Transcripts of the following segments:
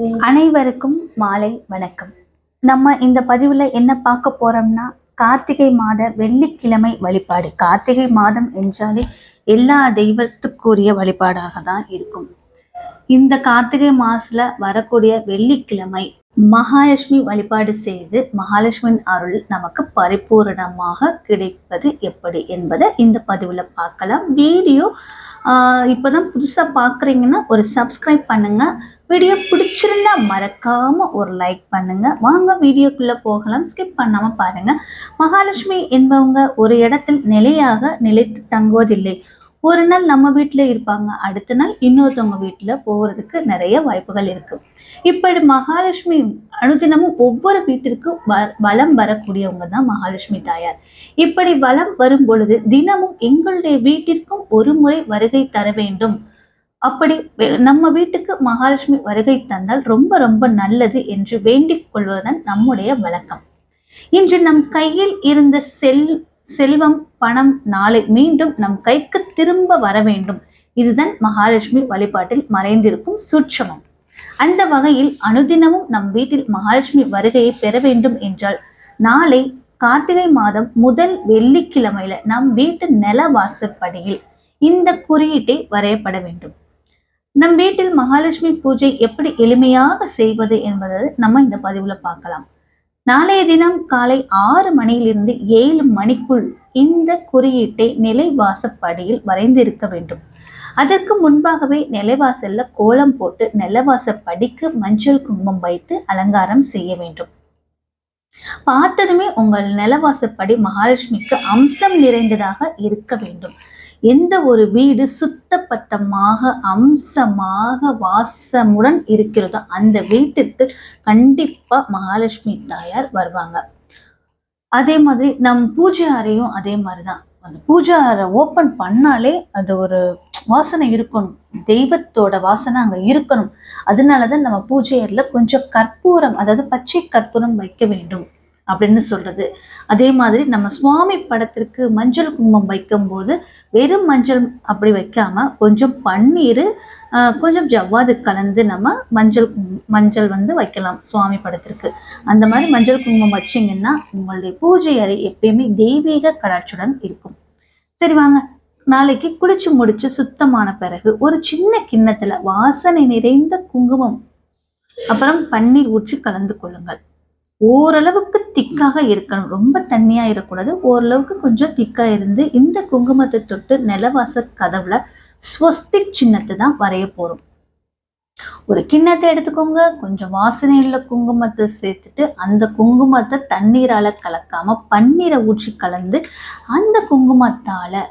அனைவருக்கும் மாலை வணக்கம். நம்ம இந்த பதிவுல என்ன பார்க்க போறோம்னா கார்த்திகை மாத வெள்ளிக்கிழமை வழிபாடு. கார்த்திகை மாதம் என்றாலே எல்லா தெய்வத்துக்குரிய வழிபாடாக தான் இருக்கும். இந்த கார்த்திகை மாசத்துல வரக்கூடிய வெள்ளிக்கிழமை மகாலட்சுமி வழிபாடு செய்து மகாலட்சுமியின் அருள் நமக்கு பரிபூரணமாக கிடைப்பது எப்படி என்பதை இந்த பதிவுல பார்க்கலாம். வீடியோ ஆஹ் இப்பதான் புதுசா பார்க்குறீங்கன்னா ஒரு சப்ஸ்கிரைப் பண்ணுங்க. வீடியோ பிடிச்சிருந்தா மறக்காம ஒரு லைக் பண்ணுங்க. வாங்க வீடியோக்குள்ள போகலாம். ஸ்கிப் பண்ணாம பாருங்க. மகாலட்சுமி என்பவங்க ஒரு இடத்தில் நிலையாக நிலைத்து தங்குவதில்லை. ஒரு நாள் நம்ம வீட்டில் இருப்பாங்க. அடுத்த நாள் இன்னொருத்தவங்க வீட்டில் போகிறதுக்கு நிறைய வாய்ப்புகள் இருக்கு. இப்படி மகாலட்சுமி அனுதினமும் ஒவ்வொரு வீட்டிற்கும் வ வலம் வரக்கூடியவங்க தான் மகாலட்சுமி தாயார். இப்படி வலம் வரும் பொழுது தினமும் எங்களுடைய வீட்டிற்கும் ஒரு முறை வருகை தர வேண்டும். அப்படி வெ- நம்ம வீட்டுக்கு மகாலட்சுமி வருகை தந்தால் ரொம்ப ரொம்ப நல்லது என்று வேண்டிக் கொள்வதுதான் நம்முடைய வழக்கம். இன்று நம் கையில் இருந்த செல் செல்வம் பணம் நாளை மீண்டும் நம் கைக்கு திரும்ப வர வேண்டும். இதுதான் மகாலட்சுமி வழிபாட்டில் மறைந்திருக்கும் சூட்சமம். அந்த வகையில் அனுதினமும் நம் வீட்டில் மகாலட்சுமி வருகையை பெற வேண்டும் என்றால் நாளை கார்த்திகை மாதம் முதல் வெள்ளிக்கிழமையில நம் வீட்டு நில வாசப்படியில் இந்த குறியீட்டை வரையப்பட வேண்டும். நம் வீட்டில் மகாலட்சுமி பூஜை எப்படி எளிமையாக செய்வது என்பதை நம்ம இந்த பதிவுல பார்க்கலாம். நாளைய தினம் காலை ஆறு மணியிலிருந்து ஏழு மணிக்குள் இந்த குறியீட்டை நிலைவாசப்படியில் வரைந்திருக்க வேண்டும். அதற்கு முன்பாகவே நிலைவாசல்ல கோலம் போட்டு நிலவாசப்படிக்கு மஞ்சள் குங்குமம் வைத்து அலங்காரம் செய்ய வேண்டும். பார்த்ததுமே உங்கள் நிலவாசப்படி மகாலட்சுமிக்கு அம்சம் நிறைந்ததாக இருக்க வேண்டும். எந்த ஒரு வீடு சுத்தப்பத்தமாக அம்சமாக வாசமுடன் இருக்கிறதோ அந்த வீட்டுக்கு கண்டிப்பா மகாலட்சுமி தாயார் வருவாங்க. அதே மாதிரி நம் பூஜை அறையும் அதே மாதிரிதான். அந்த பூஜை அறை ஓப்பன் பண்ணாலே அது ஒரு வாசனை இருக்கணும். தெய்வத்தோட வாசனை அங்க இருக்கணும். அதனாலதான் நம்ம பூஜை அறையில கொஞ்சம் கற்பூரம் அதாவது பச்சை கற்பூரம் வைக்க வேண்டும் அப்படின்னு சொல்றது. அதே மாதிரி நம்ம சுவாமி படத்திற்கு மஞ்சள் குங்குமம் வைக்கும்போது வெறும் மஞ்சள் அப்படி வைக்காம கொஞ்சம் பன்னீர் கொஞ்சம் ஜவ்வாது கலந்து நம்ம மஞ்சள் மஞ்சள் வந்து வைக்கலாம் சுவாமி படத்திற்கு. அந்த மாதிரி மஞ்சள் குங்குமம் வச்சிங்கன்னா உங்களுடைய பூஜை அறை எப்பயுமே தெய்வீக கலாச்சுடன் இருக்கும். சரி வாங்க நாளைக்கு குளிச்சு முடிச்சு சுத்தமான பிறகு ஒரு சின்ன கிண்ணத்துல வாசனை நிறைந்த குங்குமம் அப்புறம் பன்னீர் ஊற்றி கலந்து கொள்ளுங்கள். ஓரளவுக்கு திக்காக இருக்கணும். ரொம்ப தண்ணியா இருக்கக்கூடாது. ஓரளவுக்கு கொஞ்சம் திக்கா இருந்து இந்த குங்குமத்தை தொட்டு நிலவாச கதவுல ஸ்வஸ்திக் சின்னத்தை தான் வரைய போறோம். ஒரு கிண்ணத்தை எடுத்துக்கோங்க. கொஞ்சம் வாசனையுள்ள குங்குமத்தை சேர்த்துட்டு அந்த குங்குமத்தை தண்ணீரால கலக்காம பன்னீரை ஊற்றி கலந்து அந்த குங்குமத்தால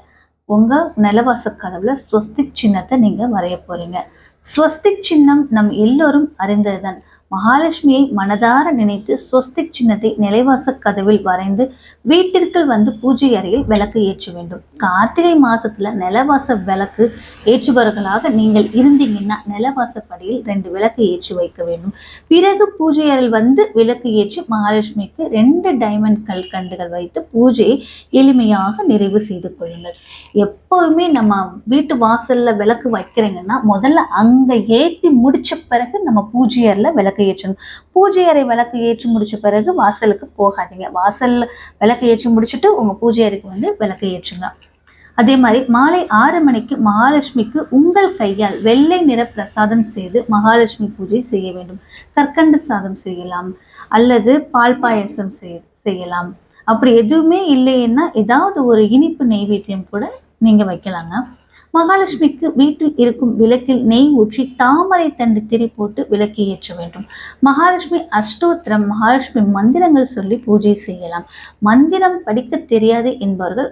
உங்க நிலவாச கதவுல ஸ்வஸ்திக் சின்னத்தை நீங்க வரைய போறீங்க. ஸ்வஸ்திக் சின்னம் நம் எல்லோரும் அறிந்ததுதான். மகாலட்சுமியை மனதார நினைத்து ஸ்வஸ்திக் சின்னத்தை நிலைவாச கதவில் வரைந்து வீட்டிற்குள் வந்து பூஜை அறையில் விளக்கு ஏற்ற வேண்டும். கார்த்திகை மாசத்துல நிலவாச விளக்கு ஏற்றுபவர்களாக நீங்கள் இருந்தீங்கன்னா நிலவாசப்படியில் ரெண்டு விளக்கு ஏற்றி வைக்க வேண்டும். பிறகு பூஜை அறையில் வந்து விளக்கு ஏற்றி மகாலட்சுமிக்கு ரெண்டு டைமண்ட் கல்கண்டுகள் வைத்து பூஜையை எளிமையாக நிறைவு செய்து கொள்ளுங்கள். எப்பவுமே நம்ம வீட்டு வாசல்ல விளக்கு வைக்கிறீங்கன்னா முதல்ல அங்க ஏற்றி முடிச்ச பிறகு நம்ம பூஜை அறையில விளக்கு விளக்கு ஏற்றணும் பூஜை அறை விளக்கு ஏற்றி முடிச்ச பிறகு வாசலுக்கு போகாதீங்க. வாசல் விளக்கு ஏற்றி முடிச்சுட்டு உங்க பூஜை அறைக்கு வந்து விளக்கு ஏற்றுங்க. அதே மாதிரி மாலை ஆறு மணிக்கு மகாலட்சுமிக்கு உங்கள் கையால் வெள்ளை நிற பிரசாதம் செய்து மகாலட்சுமி பூஜை செய்ய வேண்டும். கற்கண்டு சாதம் செய்யலாம் அல்லது பால் பாயசம் செய்யலாம். அப்படி எதுவுமே இல்லைன்னா ஏதாவது ஒரு இனிப்பு நெய்வேத்தியம் கூட நீங்க வைக்கலாங்க. மகாலட்சுமிக்கு வீட்டில் இருக்கும் விளக்கில் நெய் ஊற்றி தாமரை தண்டு திரி போட்டு விளக்கி ஏற்ற வேண்டும். மகாலட்சுமி அஷ்டோத்திரம் மகாலட்சுமி மந்திரங்கள் சொல்லி பூஜை செய்யலாம். மந்திரம் படிக்க தெரியாது என்பவர்கள்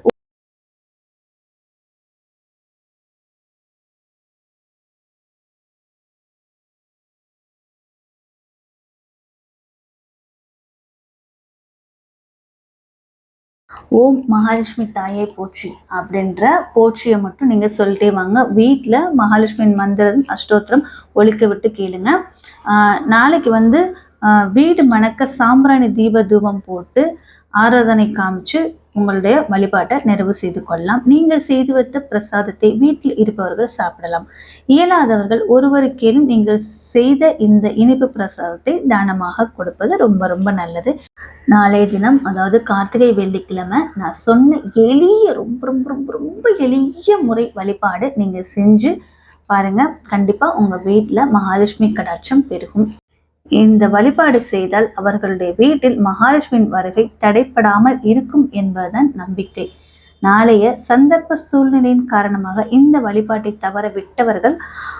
ஓம் மகாலட்சுமி தாயே போற்றி அப்படின்ற போற்றியை மட்டும் நீங்கள் சொல்லிட்டே வாங்க. வீட்டில் மகாலட்சுமியின் மந்திரம் அஷ்டோத்திரம் ஒழிக்க விட்டு கேளுங்க. ஆஹ் நாளைக்கு வந்து ஆஹ் வீடு மணக்க சாம்பிராணி தீப தூபம் போட்டு ஆராதனை காமிச்சு உங்களுடைய வழிபாட்டை நிறைவு செய்து கொள்ளலாம். நீங்கள் செய்து வைத்த பிரசாதத்தை வீட்டில் இருப்பவர்கள் சாப்பிடலாம். இயலாதவர்கள் ஒருவருக்கேனும் நீங்கள் செய்த இந்த இனிப்பு பிரசாதத்தை தானமாக கொடுப்பது ரொம்ப ரொம்ப நல்லது. நாளைய தினம் அதாவது கார்த்திகை வெள்ளிக்கிழமை நான் சொன்ன எளிய ரொம்ப ரொம்ப ரொம்ப ரொம்ப எளிய முறை வழிபாடு நீங்கள் செஞ்சு பாருங்க. கண்டிப்பாக உங்கள் வீட்டில் மகாலட்சுமி கடாட்சம் பெருகும். இந்த வழிபாடு செய்தால் அவர்களுடைய வீட்டில் மகாலட்சுமியின் வருகை தடைப்படாமல் இருக்கும் என்பதுதான் நம்பிக்கை. நாளைய சந்தர்ப்ப சூழ்நிலையின் காரணமாக இந்த வழிபாட்டை தவற விட்டவர்கள்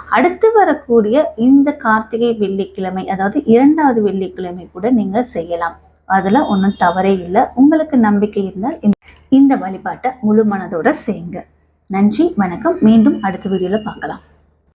அடுத்து வரக்கூடிய இந்த கார்த்திகை வெள்ளிக்கிழமை அதாவது இரண்டாவது வெள்ளிக்கிழமை கூட நீங்க செய்யலாம். அதுல ஒன்றும் தவறே இல்லை. உங்களுக்கு நம்பிக்கை இருந்தால் இந்த- இந்த வழிபாட்டை முழு மனதோட செய்யுங்க. நன்றி வணக்கம். மீண்டும் அடுத்த வீடியோல பார்க்கலாம்.